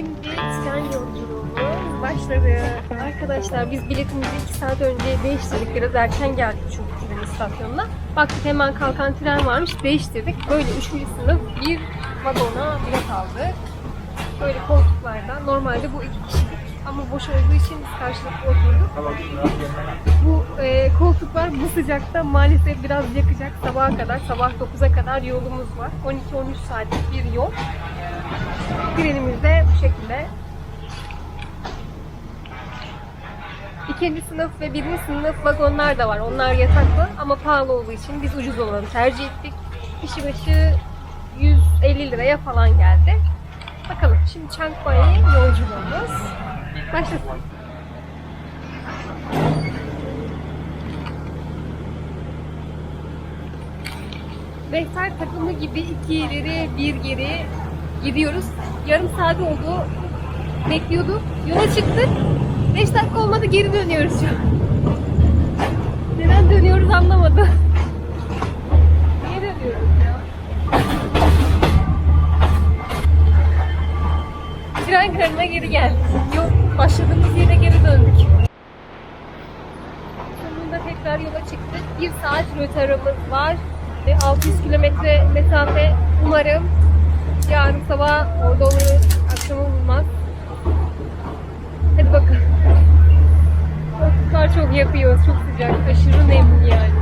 Şimdi tren yolculuğumuz başladı. Arkadaşlar biz biletimizi 2 saat önce değiştirdik. Biraz erken geldik çünkü tren istasyonuna. Baktık hemen kalkan tren varmış. Değiştirdik. Böyle 3. sınıf bir vagona bilet aldık. Böyle koltuklarda. Normalde bu iki kişilik ama boş olduğu için biz karşılıklı oturduk. Bu e, koltuklar bu sıcakta maalesef biraz yakacak. Sabaha kadar, sabah 9'a kadar yolumuz var. 12-13 saatlik bir yol. Trenimiz de bu şekilde. İkinci sınıf ve birinci sınıf vagonlar da var. Onlar yataklı ama pahalı olduğu için biz ucuz olanı tercih ettik. Kişi başı 150 liraya falan geldi. Bakalım şimdi Çankmay'a yolculuğumuz başlasın. Rehber takımı gibi iki ileri bir geri gidiyoruz. Yarım saat oldu. Bekliyorduk. Yola çıktık. 5 dakika olmadı geri dönüyoruz şu an. Neden dönüyoruz anlamadım. Niye dönüyoruz ya? Tren garına geri geldik. Yok başladığımız yere geri döndük. Sonunda tekrar yola çıktık. Bir saat rötarımız var. Ve 600 kilometre mesafe umarım yarın sabah orada oluruz. Akşama olmaz. Hadi bakalım. Koltuklar çok yakıyor. Çok sıcak. Aşırı nemli yani.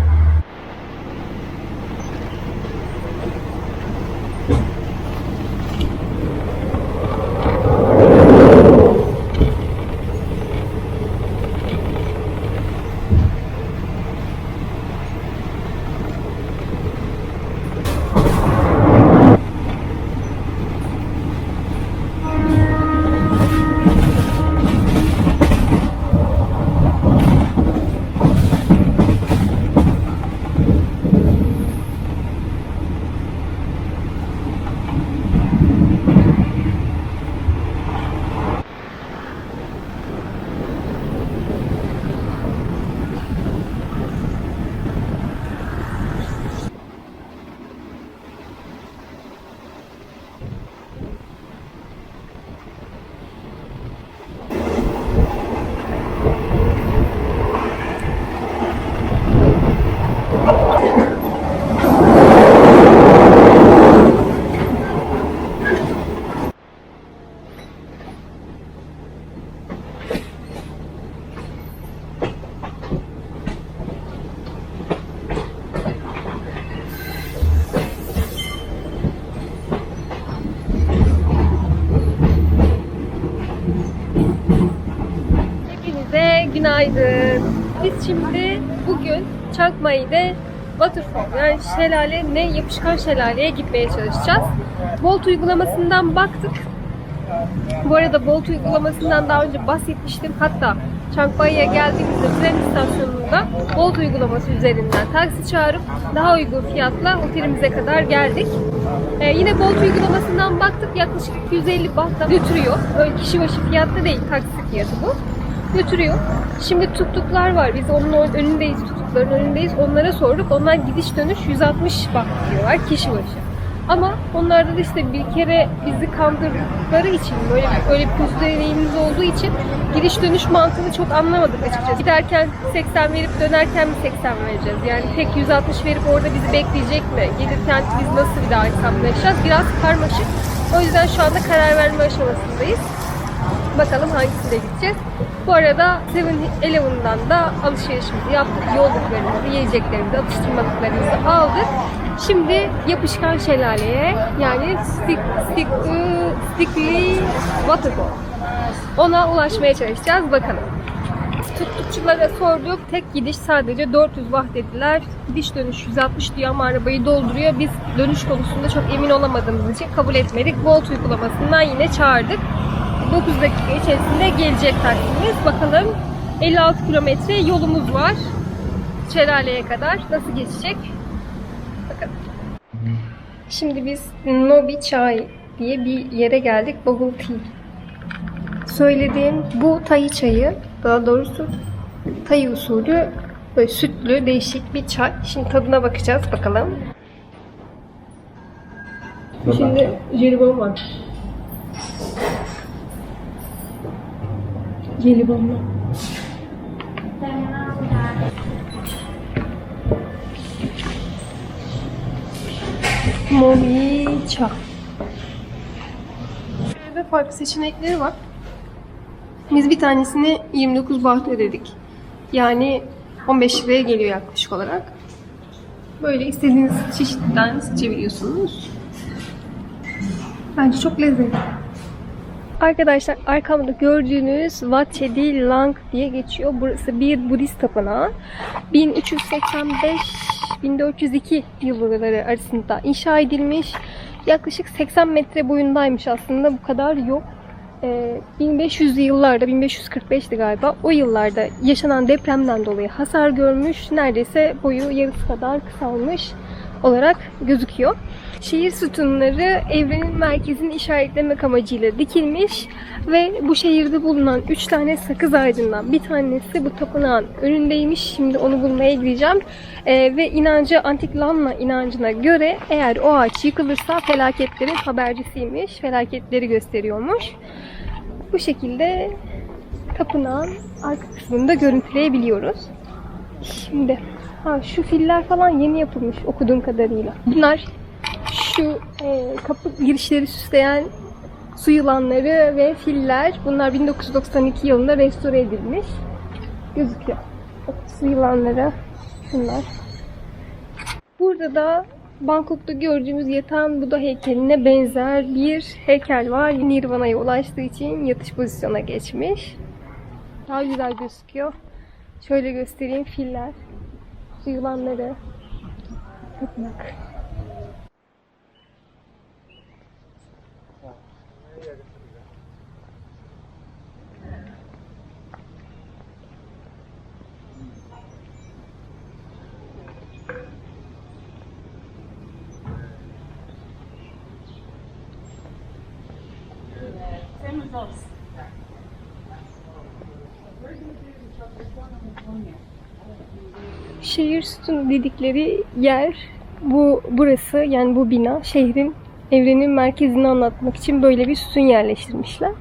Günaydın. Biz şimdi bugün Çankmayı'da Waterfall yani şelale ne yapışkan şelaleye gitmeye çalışacağız. Bolt uygulamasından baktık. Bu arada Bolt uygulamasından daha önce bahsetmiştim. Hatta Çankmayı'ya geldiğimizde tren istasyonunda Bolt uygulaması üzerinden taksi çağırıp daha uygun fiyatla otelimize kadar geldik. Ee, yine Bolt uygulamasından baktık yaklaşık 250 bahta götürüyor. Öyle kişi başı fiyatlı değil taksi fiyatı bu. Götürüyor. Şimdi tuttuklar var. Biz onun önündeyiz, tuttukların önündeyiz. Onlara sorduk. Onlar gidiş dönüş 160 baht diyorlar kişi başı. Ama onlarda da işte bir kere bizi kandırdıkları için böyle bir, öyle bir kötü deneyimimiz olduğu için gidiş dönüş mantığını çok anlamadık açıkçası. Giderken 80 verip dönerken mi 80 vereceğiz? Yani tek 160 verip orada bizi bekleyecek mi? Gelirken biz nasıl bir daha hesaplaşacağız? Biraz karmaşık. O yüzden şu anda karar verme aşamasındayız. Bakalım hangisine gideceğiz. Bu arada 7-Eleven'dan da alışverişimizi yaptık. Yolluklarımızı, yiyeceklerimizi, atıştırmalıklarımızı aldık. Şimdi yapışkan şelaleye yani stick, stick, ıı, Stickly Waterfall. Ona ulaşmaya çalışacağız. Bakalım. Tuttukçulara sorduk. Tek gidiş sadece 400 watt dediler. Gidiş dönüş 160 diyor ama arabayı dolduruyor. Biz dönüş konusunda çok emin olamadığımız için kabul etmedik. Volt uygulamasından yine çağırdık. 9 dakika içerisinde gelecek taksimiz. Bakalım 56 kilometre yolumuz var. Şelaleye kadar nasıl geçecek? Bakalım. Şimdi biz Nobi Chai diye bir yere geldik. Bubble Tea. Söylediğim bu Thai çayı, daha doğrusu Thai usulü böyle sütlü değişik bir çay. Şimdi tadına bakacağız bakalım. Şimdi jelibon var. Jelibonlu. Momiça. Şöyle farklı seçenekleri var. Biz bir tanesini 29 baht ödedik. Yani 15 liraya geliyor yaklaşık olarak. Böyle istediğiniz çeşitten seçebiliyorsunuz. Bence çok lezzetli. Arkadaşlar arkamda gördüğünüz Wat Chedi Lang diye geçiyor. Burası bir Budist tapınağı. 1385-1402 yılları arasında inşa edilmiş. Yaklaşık 80 metre boyundaymış aslında. Bu kadar yok. Ee, 1500'lü yıllarda, 1545'ti galiba. O yıllarda yaşanan depremden dolayı hasar görmüş. Neredeyse boyu yarısı kadar kısalmış olarak gözüküyor. Şehir sütunları evrenin merkezini işaretlemek amacıyla dikilmiş ve bu şehirde bulunan 3 tane sakız ağacından bir tanesi bu tapınağın önündeymiş. Şimdi onu bulmaya gideceğim. Ee, ve inancı antik Lanna inancına göre eğer o ağaç yıkılırsa felaketlerin habercisiymiş. Felaketleri gösteriyormuş. Bu şekilde tapınağın arka kısmında görüntüleyebiliyoruz. Şimdi ha şu filler falan yeni yapılmış okuduğum kadarıyla. Bunlar şu e, kapı girişleri süsleyen su yılanları ve filler. Bunlar 1992 yılında restore edilmiş. Gözüküyor. Bak, su yılanları bunlar. Burada da Bangkok'ta gördüğümüz yatan Buda heykeline benzer bir heykel var. Nirvana'ya ulaştığı için yatış pozisyona geçmiş. Daha güzel gözüküyor. Şöyle göstereyim filler, su yılanları. Tapınak. Şehir sütunu dedikleri yer bu burası yani bu bina şehrin evrenin merkezini anlatmak için böyle bir sütun yerleştirmişler.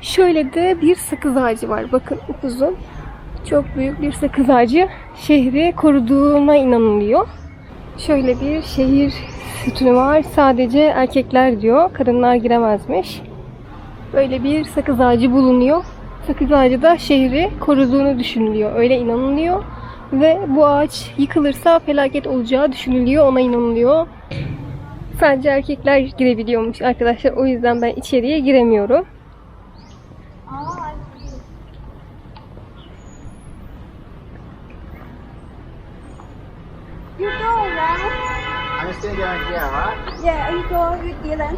Şöyle de bir sakız ağacı var. Bakın upuzun. Çok büyük bir sakız ağacı şehri koruduğuna inanılıyor. Şöyle bir şehir sütunu var. Sadece erkekler diyor. Kadınlar giremezmiş. Böyle bir sakız ağacı bulunuyor. Sakız ağacı da şehri koruduğunu düşünülüyor. Öyle inanılıyor. Ve bu ağaç yıkılırsa felaket olacağı düşünülüyor. Ona inanılıyor. Sadece erkekler girebiliyormuş arkadaşlar. O yüzden ben içeriye giremiyorum. You go around. I'm still going here, right? Yeah, you go with Dylan.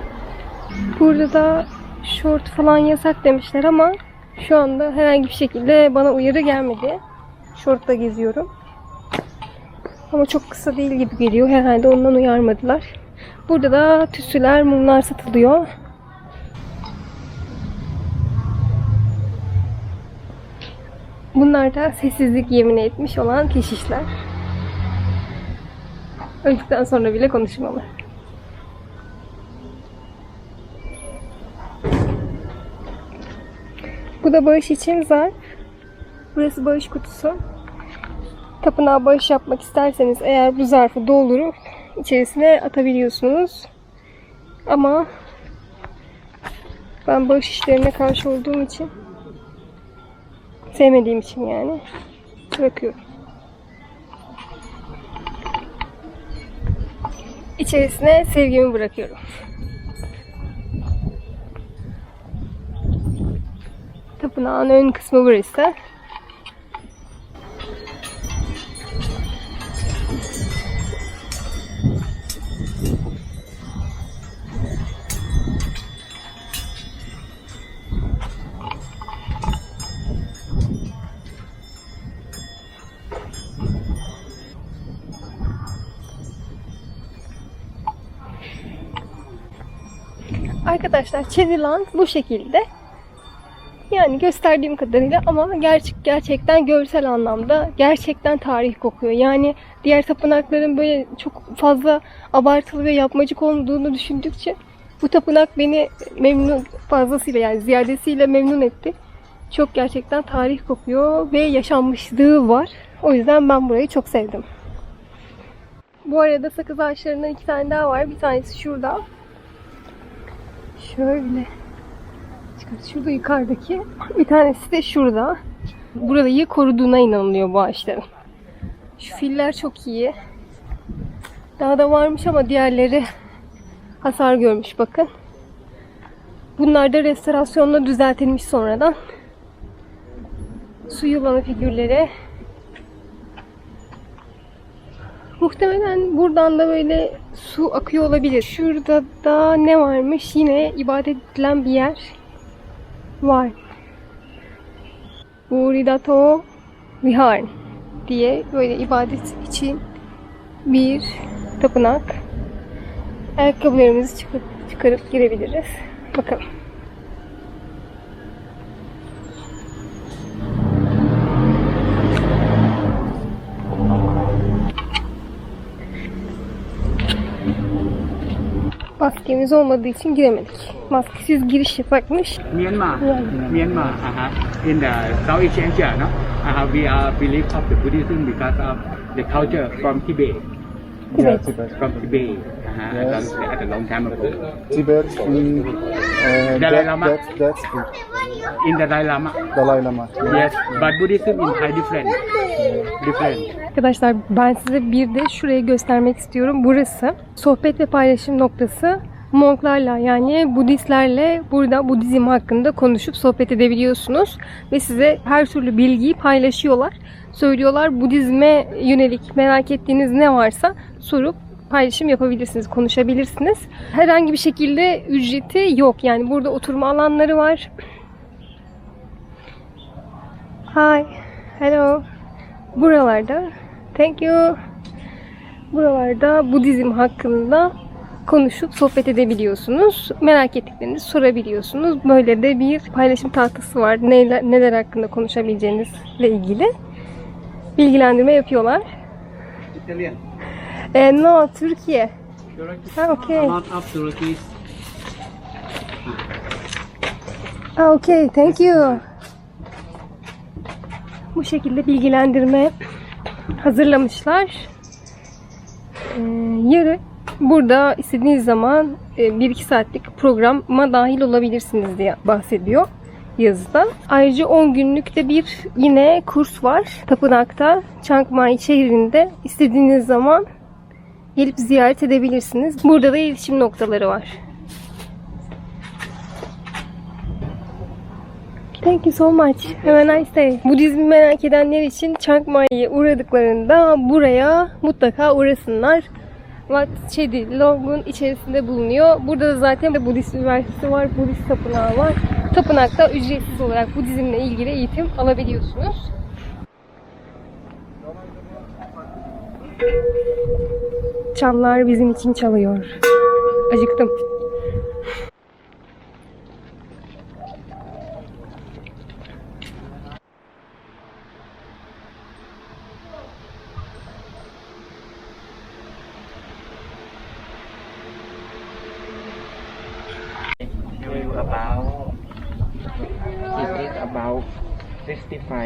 Burada da short falan yasak demişler ama şu anda herhangi bir şekilde bana uyarı gelmedi. Shortla geziyorum. Ama çok kısa değil gibi geliyor. Herhalde ondan uyarmadılar. Burada da tütsüler, mumlar satılıyor. Bunlar da sessizlik yemin etmiş olan keşişler. Öldükten sonra bile konuşmalı. Bu da bağış için zarf. Burası bağış kutusu. Tapınağa bağış yapmak isterseniz eğer bu zarfı doldurup içerisine atabiliyorsunuz. Ama ben bağış işlerine karşı olduğum için sevmediğim için yani bırakıyorum. İçerisine sevgimi bırakıyorum. Tapınağın ön kısmı burası. Arkadaşlar Çediland bu şekilde. Yani gösterdiğim kadarıyla ama gerçek gerçekten görsel anlamda gerçekten tarih kokuyor. Yani diğer tapınakların böyle çok fazla abartılı ve yapmacık olduğunu düşündükçe bu tapınak beni memnun fazlasıyla yani ziyadesiyle memnun etti. Çok gerçekten tarih kokuyor ve yaşanmışlığı var. O yüzden ben burayı çok sevdim. Bu arada sakız ağaçlarından iki tane daha var. Bir tanesi şurada. Şöyle. Çıkart şurada yukarıdaki. Bir tanesi de şurada. Burayı koruduğuna inanılıyor bu ağaçların. Şu filler çok iyi. Daha da varmış ama diğerleri hasar görmüş bakın. Bunlar da restorasyonla düzeltilmiş sonradan. Su yılanı figürleri. Muhtemelen buradan da böyle su akıyor olabilir. Şurada da ne varmış? Yine ibadet edilen bir yer var. Buridato Vihar diye böyle ibadet için bir tapınak. Ayakkabılarımızı çıkarıp, çıkarıp girebiliriz. Bakalım. Maskemiz olmadığı için giremedik. Maskesiz giriş yapakmış. Myanmar. Yeah. Myanmar. Uh-huh. In the Southeast Asia, no? Uh-huh. We are believe of the Buddhism because of the culture from Tibet. Tibet. From Tibet. Uh-huh. Yes. At, a, long time ago. Tibet, mm, uh, Dalai Lama. that, that's good. In the Dalai Lama. Dalai Lama. Yes. But Buddhism in Thai different. Arkadaşlar ben size bir de şurayı göstermek istiyorum. Burası sohbet ve paylaşım noktası. Monklarla yani Budistlerle burada Budizm hakkında konuşup sohbet edebiliyorsunuz. Ve size her türlü bilgiyi paylaşıyorlar. Söylüyorlar Budizme yönelik merak ettiğiniz ne varsa sorup paylaşım yapabilirsiniz, konuşabilirsiniz. Herhangi bir şekilde ücreti yok. Yani burada oturma alanları var. Hi. Hello. Buralarda thank you. Buralarda Budizm hakkında konuşup sohbet edebiliyorsunuz. Merak ettiklerinizi sorabiliyorsunuz. Böyle de bir paylaşım tahtası var. Neler, neler hakkında konuşabileceğinizle ilgili bilgilendirme yapıyorlar. Italian. E, no, Türkiye. Ha, okay. Ah, okay, thank you. Bu şekilde bilgilendirme hazırlamışlar. Ee, yarı burada istediğiniz zaman 1-2 saatlik programa dahil olabilirsiniz diye bahsediyor yazıda. Ayrıca 10 günlük de bir yine kurs var. Tapınakta Chiang Mai şehrinde istediğiniz zaman gelip ziyaret edebilirsiniz. Burada da iletişim noktaları var. Thank you so much. Have a nice day. Budizmi merak edenler için Chiang Mai'ye uğradıklarında buraya mutlaka uğrasınlar. Wat Chedi Long'un içerisinde bulunuyor. Burada da zaten Budist Üniversitesi var, Budist Tapınağı var. Tapınakta ücretsiz olarak Budizmle ilgili eğitim alabiliyorsunuz. Çanlar bizim için çalıyor. Acıktım.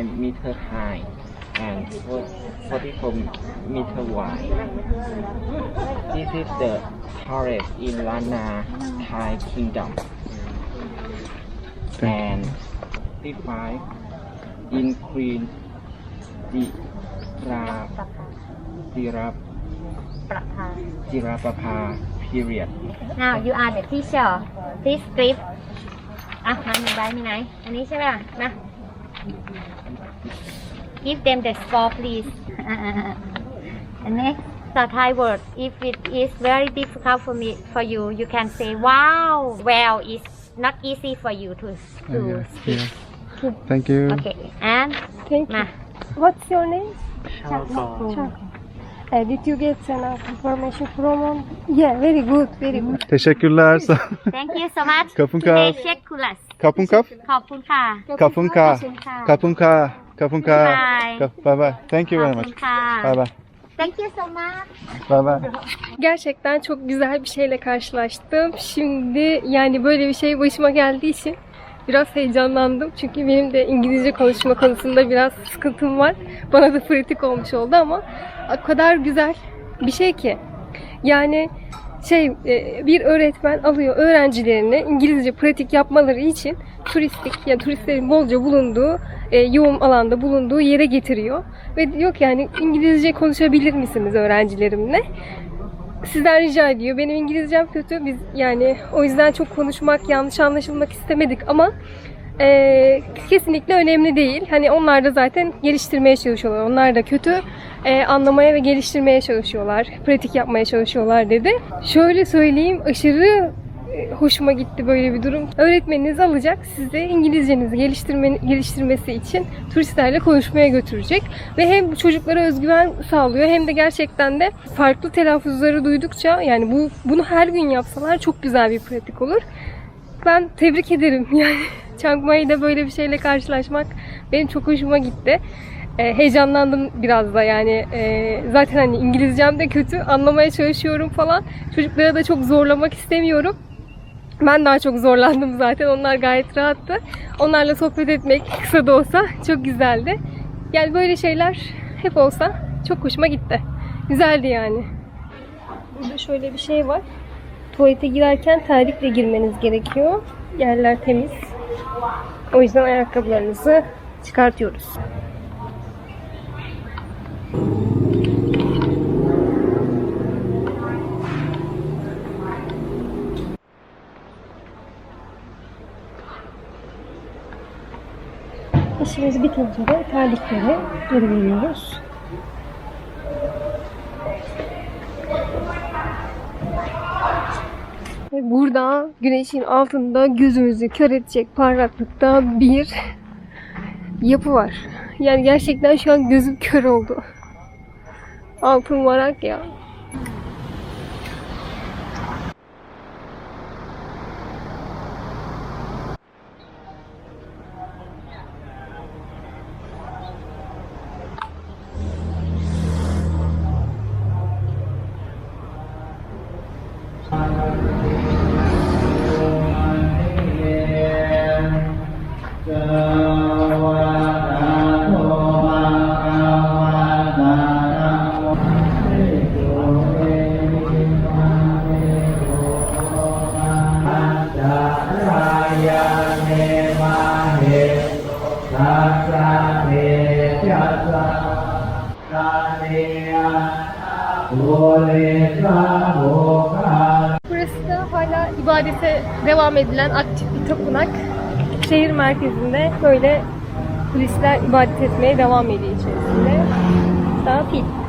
65 meter high and 44 meter wide. This is the tallest in Lana, Thai Kingdom. And 55 in Queen Jirap Jirap Jirapapa period. Now you are the teacher please script อะมาหนึ่งใบมีไหน อันนี้ใช่ไหมล่ะ นะ Give them the score, please. next, the Thai word. If it is very difficult for me for you, you can say, "Wow, well, it's not easy for you to to speak." Thank you. Okay, and Thank you. What's your name? Uh, did you get enough information from him? Yeah, very good, very good. Teşekkürler. Thank you so much. Kapın kal. Kapun kap. ขอบคุณค่ะ Kapun ka. Kapun ka. Kapun ka. Bye. Kap- Bye bye. Thank you ขอบ very คุ much. ณค่ะ Bye bye. thank you so much Bye bye. Gerçekten çok güzel bir şeyle karşılaştım. Şimdi yani böyle bir şey başıma geldiği için Biraz heyecanlandım çünkü benim de İngilizce konuşma konusunda biraz sıkıntım var. Bana da pratik olmuş oldu ama o kadar güzel bir şey ki. Yani şey e, bir öğretmen alıyor öğrencilerini İngilizce pratik yapmaları için turistik yani turistlerin bolca bulunduğu e, yoğun alanda bulunduğu yere getiriyor ve diyor ki yani İngilizce konuşabilir misiniz öğrencilerimle? Sizden rica ediyor. Benim İngilizcem kötü. Biz yani o yüzden çok konuşmak, yanlış anlaşılmak istemedik ama e, kesinlikle önemli değil. Hani onlar da zaten geliştirmeye çalışıyorlar. Onlar da kötü e, anlamaya ve geliştirmeye çalışıyorlar. Pratik yapmaya çalışıyorlar dedi. Şöyle söyleyeyim aşırı e, hoşuma gitti böyle bir durum. Öğretmeniniz alacak sizi İngilizcenizi geliştirme, geliştirmesi için turistlerle konuşmaya götürecek. Ve hem çocuklara özgüven sağlıyor hem de gerçekten de farklı telaffuzları duydukça yani bu bunu her gün yapsalar çok güzel bir pratik olur. Ben tebrik ederim yani Chiang Mai'de böyle bir şeyle karşılaşmak benim çok hoşuma gitti. Ee, heyecanlandım biraz da yani Ee, zaten hani İngilizcem de kötü anlamaya çalışıyorum falan. Çocuklara da çok zorlamak istemiyorum. Ben daha çok zorlandım zaten. Onlar gayet rahattı. Onlarla sohbet etmek kısa da olsa çok güzeldi. Yani böyle şeyler hep olsa çok hoşuma gitti. Güzeldi yani. Burada şöyle bir şey var. Tuvalete girerken terlikle girmeniz gerekiyor. Yerler temiz. O yüzden ayakkabılarınızı çıkartıyoruz. İşimiz bitince de terlikleri geri veriyoruz. Ve burada güneşin altında gözümüzü kör edecek parlaklıkta bir yapı var. Yani gerçekten şu an gözüm kör oldu. Altın varak ya. Devam edilen aktif bir tapınak. Şehir merkezinde böyle turistler ibadet etmeye devam ediyor içerisinde. Daha fil.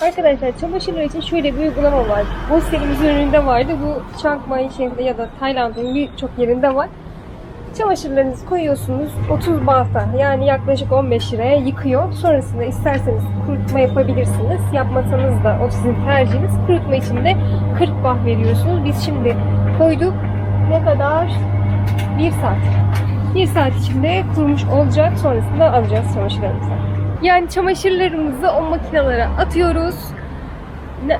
Arkadaşlar çamaşırlar için şöyle bir uygulama var. Hostelimiz önünde vardı. Bu Chiang Mai şehrinde ya da Tayland'ın birçok yerinde var. Çamaşırlarınızı koyuyorsunuz 30 bahta yani yaklaşık 15 liraya yıkıyor. Sonrasında isterseniz kurutma yapabilirsiniz. Yapmasanız da o sizin tercihiniz. Kurutma için de 40 bah veriyorsunuz. Biz şimdi koyduk. Ne kadar? 1 saat. 1 saat içinde kurumuş olacak. Sonrasında alacağız çamaşırlarımızı. Yani çamaşırlarımızı o makinelere atıyoruz.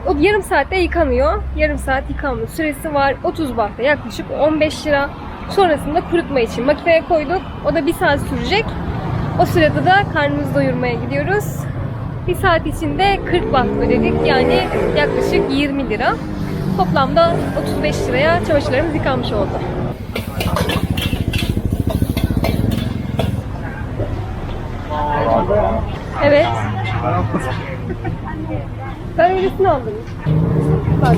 O yarım saatte yıkanıyor. Yarım saat yıkanma süresi var. 30 bahta yaklaşık 15 lira. Sonrasında kurutma için makineye koyduk. O da bir saat sürecek. O sırada da karnımızı doyurmaya gidiyoruz. Bir saat içinde 40 baht ödedik. Yani yaklaşık 20 lira. Toplamda 35 liraya çamaşırlarımız yıkanmış oldu. Evet. Ben öylesini aldım. Bak.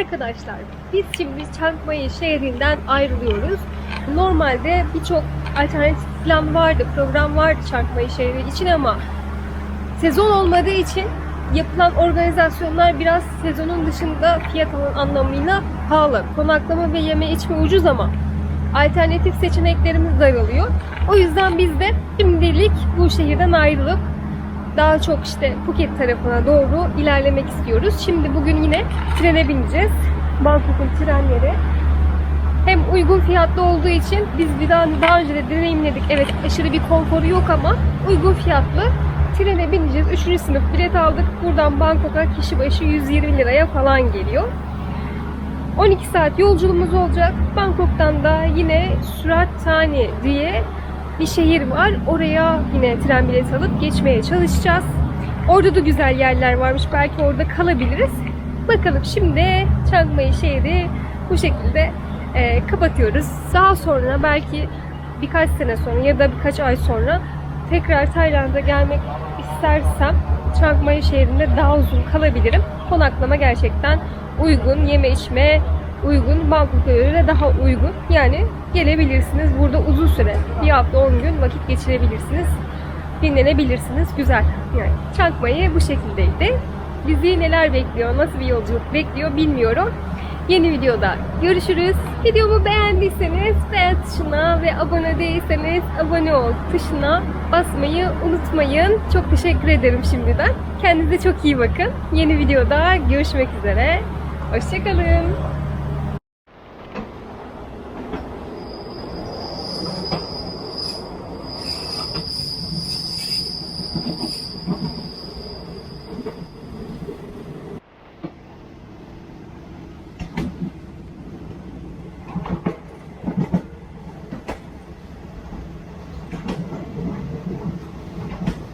Arkadaşlar biz şimdi Çankmayı şehrinden ayrılıyoruz. Normalde birçok alternatif plan vardı, program vardı Çankmayı şehri için ama sezon olmadığı için yapılan organizasyonlar biraz sezonun dışında fiyat anlamıyla pahalı. Konaklama ve yeme içme ucuz ama alternatif seçeneklerimiz daralıyor. O yüzden biz de şimdilik bu şehirden ayrılıp daha çok işte Phuket tarafına doğru ilerlemek istiyoruz. Şimdi bugün yine trene bineceğiz. Bangkok'un trenleri. Hem uygun fiyatlı olduğu için biz bir daha, daha önce de deneyimledik. Evet aşırı bir konforu yok ama uygun fiyatlı. Trene bineceğiz. Üçüncü sınıf bilet aldık. Buradan Bangkok'a kişi başı 120 liraya falan geliyor. 12 saat yolculuğumuz olacak. Bangkok'tan da yine Surat Thani diye bir şehir var. Oraya yine tren bileti alıp geçmeye çalışacağız. Orada da güzel yerler varmış. Belki orada kalabiliriz. Bakalım şimdi Chiang Mai şehri bu şekilde e, kapatıyoruz. Daha sonra belki birkaç sene sonra ya da birkaç ay sonra tekrar Tayland'a gelmek istersem Chiang Mai şehrinde daha uzun kalabilirim. Konaklama gerçekten uygun, yeme içme uygun, Bangkok'a göre de daha uygun. Yani gelebilirsiniz. Burada uzun süre, bir hafta 10 gün vakit geçirebilirsiniz. Dinlenebilirsiniz. Güzel. Yani Mai bu şekildeydi. Bizi neler bekliyor, nasıl bir yolculuk bekliyor bilmiyorum. Yeni videoda görüşürüz. Videomu beğendiyseniz beğen tuşuna ve abone değilseniz abone ol tuşuna basmayı unutmayın. Çok teşekkür ederim şimdiden. Kendinize çok iyi bakın. Yeni videoda görüşmek üzere. Hoşçakalın.